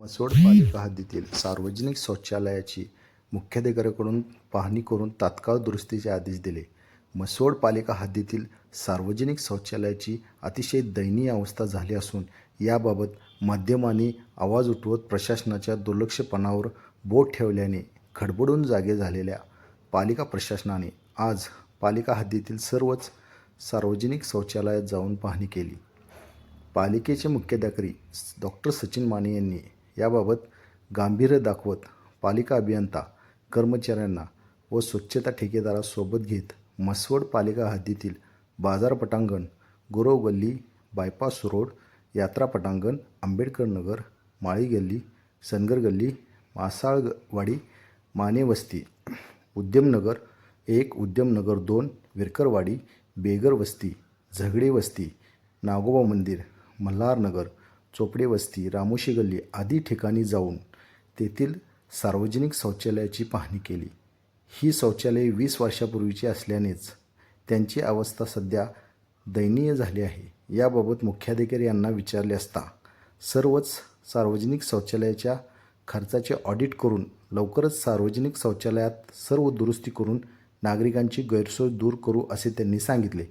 मसवड पालिका हद्दीतील सार्वजनिक शौचालयाची मुख्याधिकाऱ्याकडून पाहणी करून तात्काळ दुरुस्तीचे आदेश दिले. मसवड पालिका हद्दीतील सार्वजनिक शौचालयाची अतिशय दयनीय अवस्था झाली असून याबाबत माध्यमांनी आवाज उठवत प्रशासनाच्या दुर्लक्षपणावर बोट ठेवल्याने खडबडून जागे झालेल्या पालिका प्रशासनाने आज पालिका हद्दीतील सर्वच सार्वजनिक शौचालयात जाऊन पाहणी केली. पालिकेचे मुख्याधिकारी डॉक्टर सचिन माने यांनी याबाबत गांभीर्य दाखवत पालिका अभियंता कर्मचाऱ्यांना व स्वच्छता ठेकेदारासोबत घेत म्हसवड पालिका हद्दीतील बाजार पटांगण गुरव गल्ली बायपास रोड यात्रा पटांगण आंबेडकर नगर माळी गल्ली सनगर गल्ली मासाळवाडी मानेवस्ती उद्यमनगर एक उद्यमनगर दोन विरकरवाडी बेगर वस्ती झगडे वस्ती नागोबा मंदिर मल्हारनगर चोपडे वस्ती रामोशी गल्ली आदी ठिकाणी जाऊन तेथील सार्वजनिक शौचालयाची पाहणी केली. ही शौचालये वीस वर्षापूर्वीची असल्यानेच त्यांची अवस्था सध्या दयनीय झाली आहे. याबाबत मुख्याधिकारी यांना विचारले असता सर्वच सार्वजनिक शौचालयाच्या खर्चाचे ऑडिट करून लवकरच सार्वजनिक शौचालयात सर्व दुरुस्ती करून नागरिकांची गैरसोय दूर करू असे त्यांनी सांगितले.